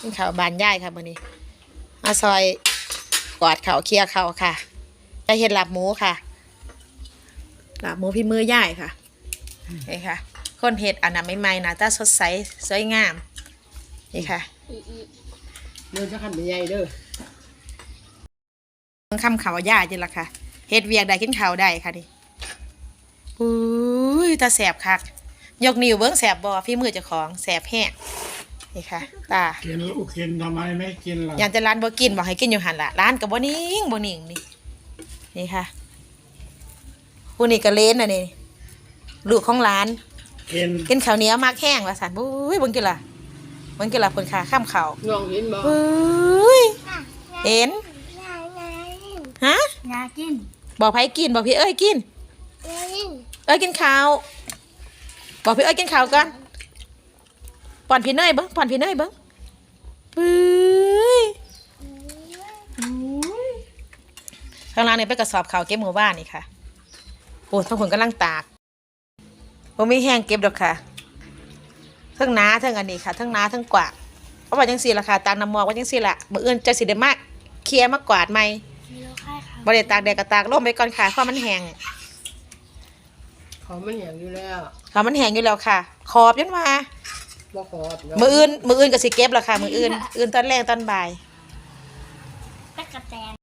กินข้าวบานย่ายค่ะมื้อนี้มาซอยกวาดข้าวเคลียร์ข้าวค่ะจะเฮ็ดลาบหมูค่ะลาบหมูพี่มือย่ายค่ะนี่ค่ะ คนเฮ็ดอันนั้นใหม่ๆหน้าตาสดใสสวยงามนี่ค่ะเนื้อจะขันเป็นใหญ่เด้อคำเขาย่าจิละค่ะเฮ็ดเวียกได้กินข้าวได้ค่ะนี่อุ้ยตาแสบคัก ยกนิ้วเบิ้งแสบบ่พี่มือเจ้าของแสบแห้ง นี่ค่ะตากินลูกกินทำไมไม่กินล่ะอยากจะร้านบ่กินบอกให้กินอยู่หันละร้านกับบ่นิ่งบ่นิ่งนี่นี่ค่ะผู้นี้ก็เลนน่ะนี่ลูกของร้าน กินกินข้าวเหนียวมากแห้งว่าซั่นอุ้ยเบิ่งกินล่ะเบิ่งกินล่ะเพิ่นขาข้ามข้าวน้องเห็นบ่อุ้ยเห็นฮะอยากกินบอกไผกินบอกพี่เอ้ยกิน เอ้ยกินข้าวบอกพี่เอ้ยกินข้าวก่อน ป้อนพี่เนยเบิ้งป้อนพี่เนยเบิ้งปื้ยข้างล่างเนี่ยไปกระสอบข้าวเก็บหมู่บ้านนี่ค่ะโอ้ทั้งคนกำลังตากผมไม่แห้งเก็บดอกค่ะทั้งน้าทั้งอันนี้ค่ะทั้งน้าทั้งกวาดเพราะว่าจังสี่ราคาตากน้ำมอกว่าจังสี่ละมืออื่นจะสิได้มากเคลียร์มากกวาดไหมมีโลค่ายค่ะบริตากแดดกระตากร่มไปก่อนค่ะเพราะมันแห้งขามันแห้งอยู่แล้วค่ะมันแห้งอยู่แล้วค่ะ ขอบยันว่า มืออื่นมืออื่นกับสิเก็บราคามืออื่น อื่นตอนแรกตอนบ่าย ตะกแตน